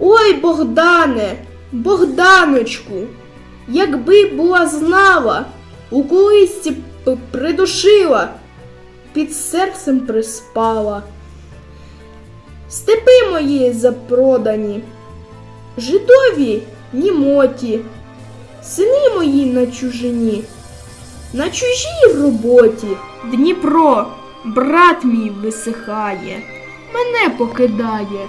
Ой, Богдане, Богданочку, якби була знала, у колисці придушила, під серцем приспала. Степи мої запродані, жидові німоті, сини мої на чужині, на чужій роботі. Дніпро, брат мій висихає, мене покидає,